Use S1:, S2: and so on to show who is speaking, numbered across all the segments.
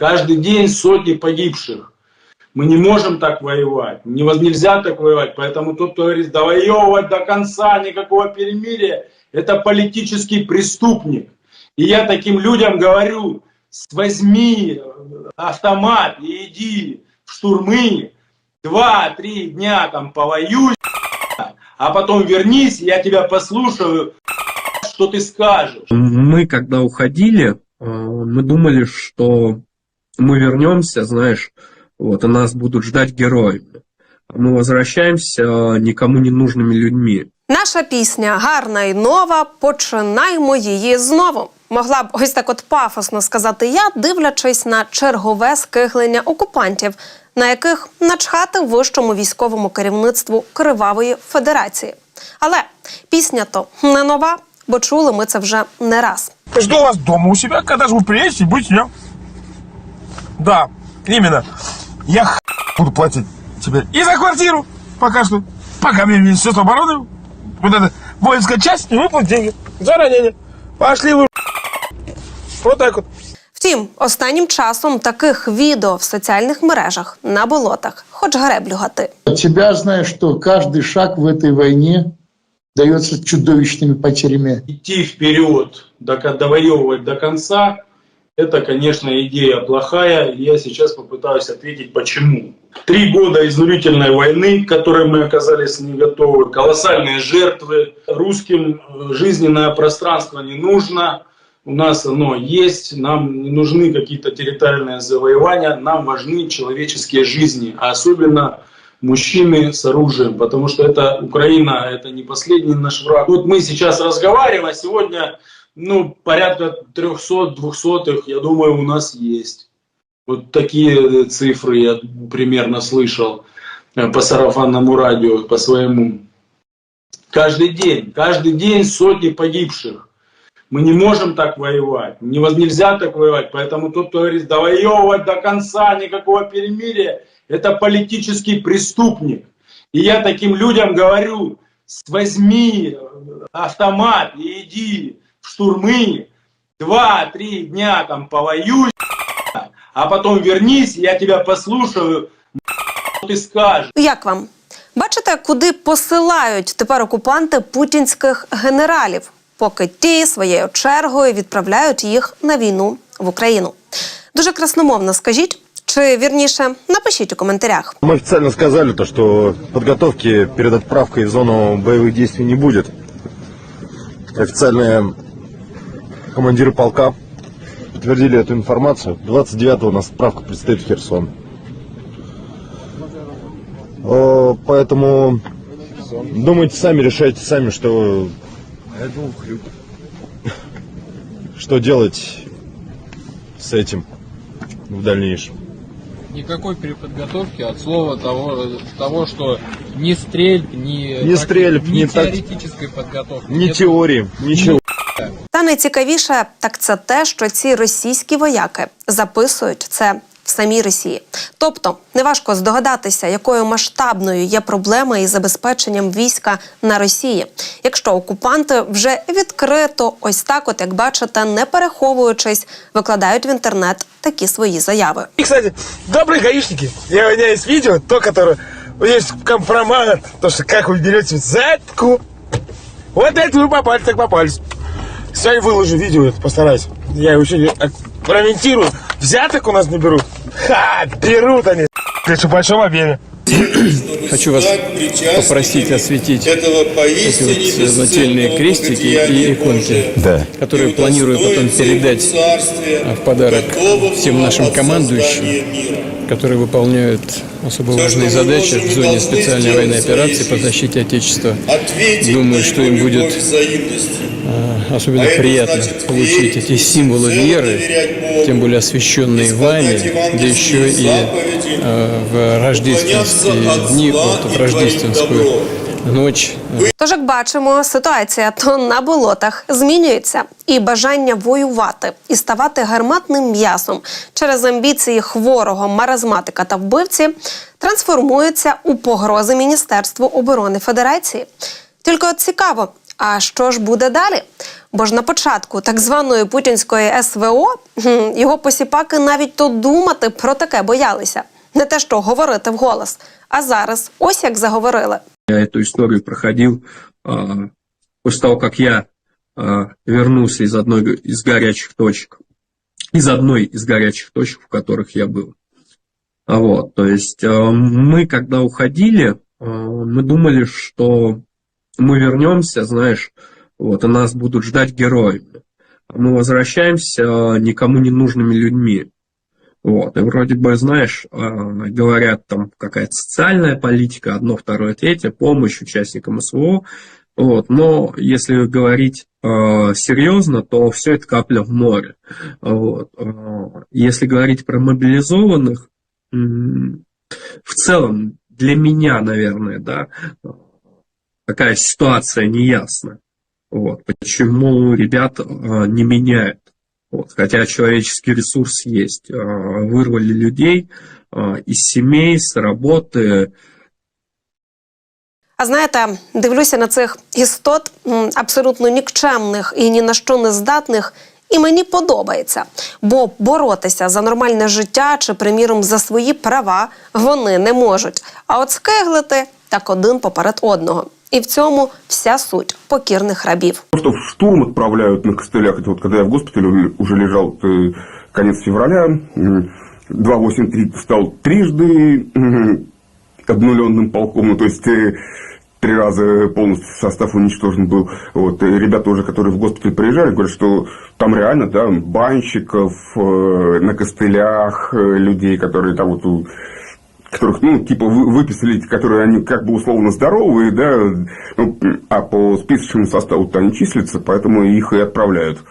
S1: Каждый день сотни погибших. Мы не можем так воевать. Нельзя так воевать. Поэтому тот, кто говорит, довоевывать до конца, никакого перемирия, это политический преступник. И я таким людям говорю, возьми э, автомат и иди в штурмы, два-три дня там повоюй, а потом вернись, я тебя послушаю, что ты скажешь.
S2: Мы, когда уходили, э, мы думали, что мы вернемся, знаешь, вот, и нас будут ждать героями. А Мы возвращаемся э, никому не нужными людьми.
S3: Наша пісня гарна і нова. Починаймо її знову. Могла б ось так от пафосно сказати я, дивлячись на чергове скиглення окупантів, на яких начхати вищому військовому керівництву Кривавої Федерації. Але пісня то не нова, бо чули ми це вже не раз.
S4: Жду вас дома у себя, когда же вы приедете, будете меня. Да, именно. Я х... буду платить тебе и за квартиру пока что. Пока мне Министерство обороны, вот эта воинская часть, не выплатит деньги за ранение. Пошли вы. Вот так вот.
S3: Втім, останнім часом таких відео в соціальних мережах на болотах, хоч греблю гати.
S5: От тебя знаю, что каждый шаг в этой войне дается чудовищными потерями.
S1: идти вперед, до, довоевывать до конца, это, конечно, идея плохая. Я сейчас попытаюсь ответить, почему. Три года изнурительной войны, к которой мы оказались не готовы, колоссальные жертвы. Русским э, жизненное пространство не нужно. У нас оно есть, нам не нужны какие-то территориальные завоевания, нам важны человеческие жизни, а особенно мужчины с оружием, потому что это Украина, это не последний наш враг. Вот мы сейчас разговариваем, а сегодня ну, порядка 300-200, я думаю, у нас есть. Вот такие цифры я примерно слышал э, по сарафанному радио, по своему. Каждый день, каждый день сотни погибших. Мы не можем так воевать, Нево- нельзя так воевать. Поэтому тот, кто говорит, довоевывать до конца, никакого перемирия, это политический преступник. И я таким людям говорю, возьми автомат и иди штурмы, два-три дня там повоюй, а потом вернись, я тебя послушаю, что ты скажешь.
S3: Як вам? Бачите, куди посилають тепер окупанти путінських генералів, поки ті своєю чергою відправляють їх на війну в Україну. Дуже красномовно скажіть, чи вірніше напишіть у коментарях.
S6: Мы официально сказали, то, что подготовки перед отправкой в зону боевых действий не будет. Официальные командиры полка подтвердили эту информацию. 29-го у нас отправка предстоит в Херсон. О, Поэтому думайте сами, решайте сами, что что делать с этим в дальнейшем.
S7: Никакой переподготовки от слова того, того что не стрельб, ни,
S6: Не стрельб,
S7: ни
S6: не так-
S7: теоретической подготовки.
S6: Ни
S7: Нет
S6: теории, ничего.
S3: Та найцікавіше так це те, що ці російські вояки записують це в самій Росії. Тобто неважко здогадатися, якою масштабною є проблема із забезпеченням війська на Росії, якщо окупанти вже відкрито, ось так, от як бачите, не переховуючись, викладають в інтернет такі свої заяви.
S4: И, кстати, добрые гаишники. Я, у меня есть видео, то, которое... Есть компромат, то, что как вы берете взятку. Вот это вы попались, так попались. Сегодня выложу видео, это постараюсь. Я его еще комментирую. Взяток у нас не берут. Ха, берут они. Это в большом объеме.
S7: Хочу вас попросить осветить
S8: этого
S7: эти
S8: поистине
S7: вот э, нательные крестики и иконки,
S6: Да.
S7: которые планирую потом передать в подарок всем нашим командующим, которые выполняют особо важные задачи в зоне специальной военной операции по защите Отечества. Думаю, что им будет э, особенно приятно получить эти символы веры, тем более освященные вами, да еще и э, в рождественские дни, вот в рождественскую ночь
S3: Тож, як бачимо, ситуація то на болотах змінюється, і бажання воювати і ставати гарматним м'ясом через амбіції хворого маразматика та вбивці трансформується у погрози Міністерству оборони Федерації. Тільки от цікаво, А що ж буде далі? Бо ж на початку так званої путінської СВО його посіпаки навіть то думати про таке боялися. Не те, що говорити вголос. А зараз ось як заговорили.
S2: Я эту историю проходил а, после того, как я а, вернулся из одной из горячих точек, из одной из горячих точек, в которых я был. А Вот, то есть мы, когда уходили, мы думали, что мы вернемся, знаешь, вот, и нас будут ждать героями. Мы возвращаемся никому не нужными людьми. Вот, и вроде бы, знаешь, а, говорят, там какая-то социальная политика, одно, второе, третье, помощь участникам СВО, вот, но если говорить э, серьезно, то все это капля в море. Вот. э, Если говорить про мобилизованных, в целом для меня, наверное, да, такая ситуация неясна. Вот. Почему ребят э, не меняют? Вот. Хотя человеческий ресурс есть. Э, Вырвали людей э, из семей, с работы,
S3: А знаєте, дивлюся на цих істот м, абсолютно нікчемних і ні на що не здатних. І мені подобається, бо боротися за нормальне життя чи, приміром, за свої права вони не можуть. А от скиглити так один поперед одного. І в цьому вся суть покірних рабів.
S8: То, что в штурм отправляют на костылях, это вот когда я в госпитале уже лежал, э, конец февраля, м, 283 стал трижды м, обнуленным полком, ну, то есть э, три раза полностью состав уничтожен был. Вот, и ребята уже, которые в госпиталь приезжали, говорят, что там реально, да, банщиков э, на костылях, э, людей, которые там вот у- которых, ну, типа, вы- выписали, которые они как бы условно здоровые, да, ну, а по списочному составу-то они числятся, поэтому их и отправляют.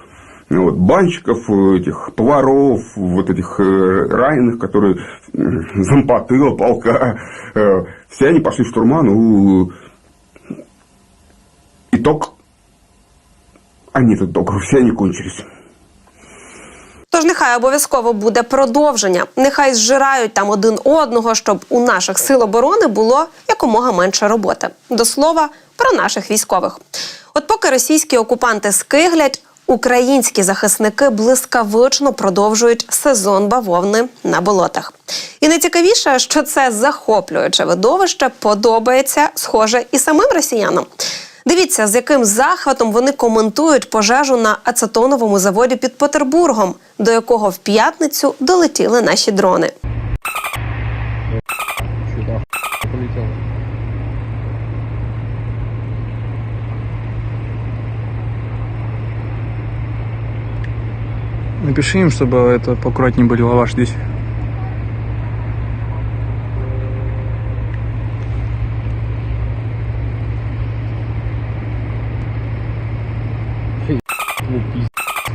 S8: Ну, Вот, банщиков, э, этих поваров, вот этих э, раненых, которые э, зампотыла полка, э, все они пошли в штурма, ну, итог, а нет итогов, все они кончились.
S3: Тож нехай обов'язково буде продовження. Нехай зжирають там один одного, щоб у наших сил оборони було якомога менше роботи. До слова про наших військових. От поки російські окупанти скиглять, українські захисники блискавично продовжують сезон бавовни на болотах. І найцікавіше, що це захоплююче видовище подобається, схоже, і самим росіянам. Дивіться, з яким захватом вони коментують пожежу на ацетоновому заводі під Петербургом, до якого в п'ятницю долетіли наші дрони.
S7: Напиши им, чтобы это поаккуратнее были лаваш здесь.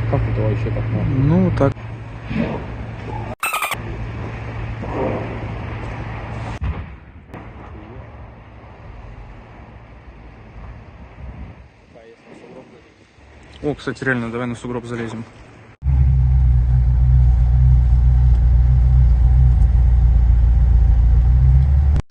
S9: Как это вообще так можно?
S7: Ну, так. О, кстати, реально, давай на сугроб залезем.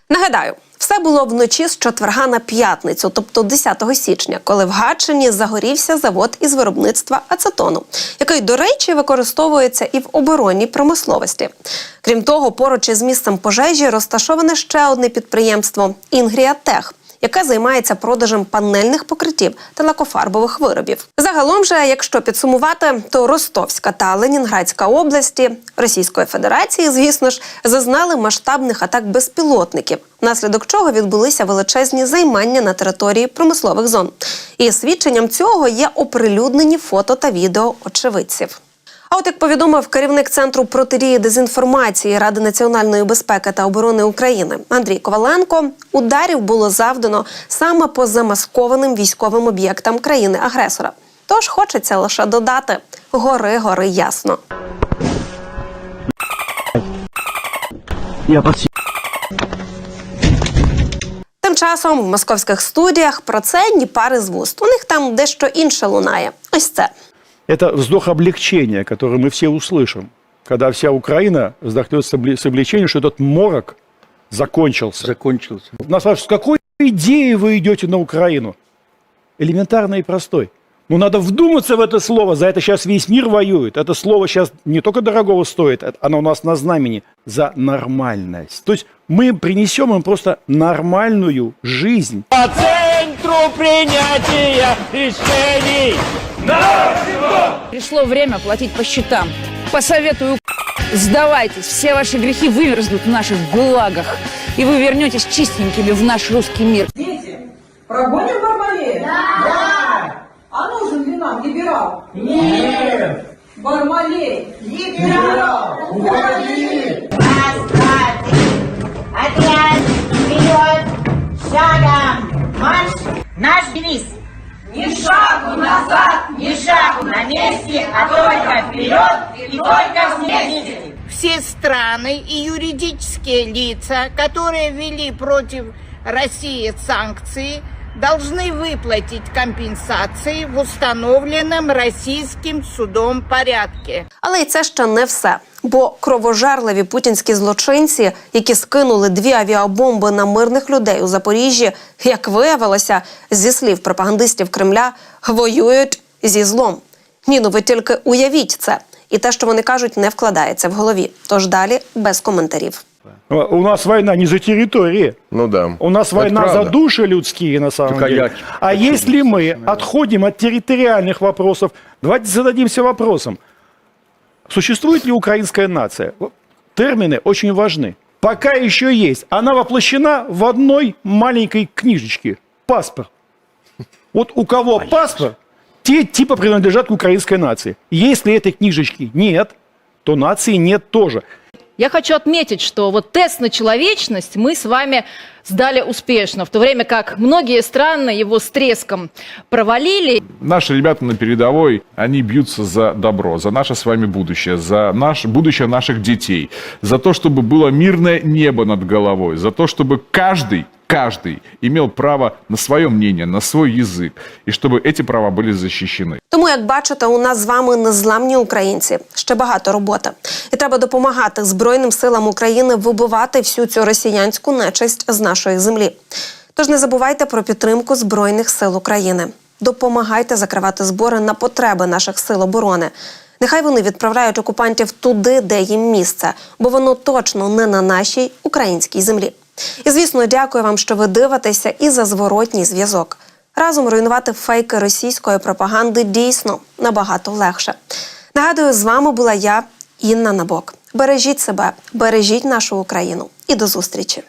S3: Нагадаю, все було вночі з четверга на п'ятницю, тобто 10 січня, коли в Гатчині загорівся завод із виробництва ацетону, який, до речі, використовується і в оборонній промисловості. Крім того, поруч із місцем пожежі розташоване ще одне підприємство Інгріатех. Яке займається продажем панельних покриттів та лакофарбових виробів. Загалом же, якщо підсумувати, то Ростовська та Ленінградська області Російської Федерації, звісно ж, зазнали масштабних атак безпілотників, внаслідок чого відбулися величезні займання на території промислових зон. І свідченням цього є оприлюднені фото та відео очевидців. А от як повідомив керівник центру протидії дезінформації Ради національної безпеки та оборони України Андрій Коваленко, ударів було завдано саме по замаскованим військовим об'єктам країни-агресора. Тож хочеться лише додати: гори, гори ясно. Тим часом в московських студіях про це ні пари з вуст. У них там дещо інше лунає. Ось це.
S10: Это вздох облегчения, который мы все услышим, когда вся Украина вздохнет с облегчением, что этот морок закончился.
S9: Закончился.
S10: Нас спрашивают, с какой идеей вы идете на Украину? элементарный и простой. Но надо вдуматься в это слово, за это сейчас весь мир воюет. Это слово сейчас не только дорогого стоит, это- оно у нас на знамени, за нормальность. То есть мы принесем им просто нормальную жизнь.
S4: Центру принятия решений!
S11: Пришло время платить по счетам. Посоветую сдавайтесь, все ваши грехи вымерзнут в наших гулагах, и вы вернетесь чистенькими в наш русский мир.
S12: Дети, прогоним Бармалея? Да! А нужен ли нам либерал? Нет! Бармалей! Либерал! Уходи!
S13: Раз, два, три. Отряд, вперед, шагом, марш. Наш девиз. Ни шагу назад, ни шагу на месте, а только вперед и только вместе.
S11: Все страны и юридические лица, которые ввели против России санкции, должны выплатить компенсации в установленном российским судом порядке.
S3: Але й це ще не все. Бо кровожерливі путінські злочинці, які скинули дві авіабомби на мирних людей у Запоріжжі, як виявилося, зі слів пропагандистів Кремля, воюють зі злом. Ні, ну ви тільки уявіть це. І те, що вони кажуть, не вкладається в голові. Тож далі без коментарів.
S10: У нас война не за территории.
S6: Ну да.
S10: У нас
S6: Это
S10: война за
S6: правда.
S10: души людские на самом
S6: Так а
S10: деле.
S6: я-
S10: А если мы отходим от территориальных вопросов, давайте зададимся вопросом, существует ли украинская нация? Термины очень важны. Пока еще есть. Она воплощена в одной маленькой книжечке. Паспорт. Вот у кого паспорт, те типа принадлежат к украинской нации. Если этой книжечки нет, то нации нет тоже.
S11: Я хочу отметить, что вот тест на человечность мы с вами сдали успешно, в то время как многие страны его с треском провалили.
S14: Наши ребята на передовой, они бьются за добро, за наше с вами будущее, за наше, будущее наших детей, за то, чтобы было мирное небо над головой, за то, чтобы каждый, каждый имел право на свое мнение, на свой язык, и чтобы эти права были защищены.
S3: Тому, як бачите, у нас з вами незламні українці. Ще багато роботи. І треба допомагати Збройним силам України вибивати всю цю росіянську нечисть з нашої землі. Тож не забувайте про підтримку Збройних сил України. Допомагайте закривати збори на потреби наших сил оборони. Нехай вони відправляють окупантів туди, де їм місце, бо воно точно не на нашій українській землі. І звісно, дякую вам, що ви дивитеся і за зворотній зв'язок. Разом руйнувати фейки російської пропаганди дійсно набагато легше. Нагадую, з вами була я, Інна Набок. Бережіть себе, бережіть нашу Україну і до зустрічі.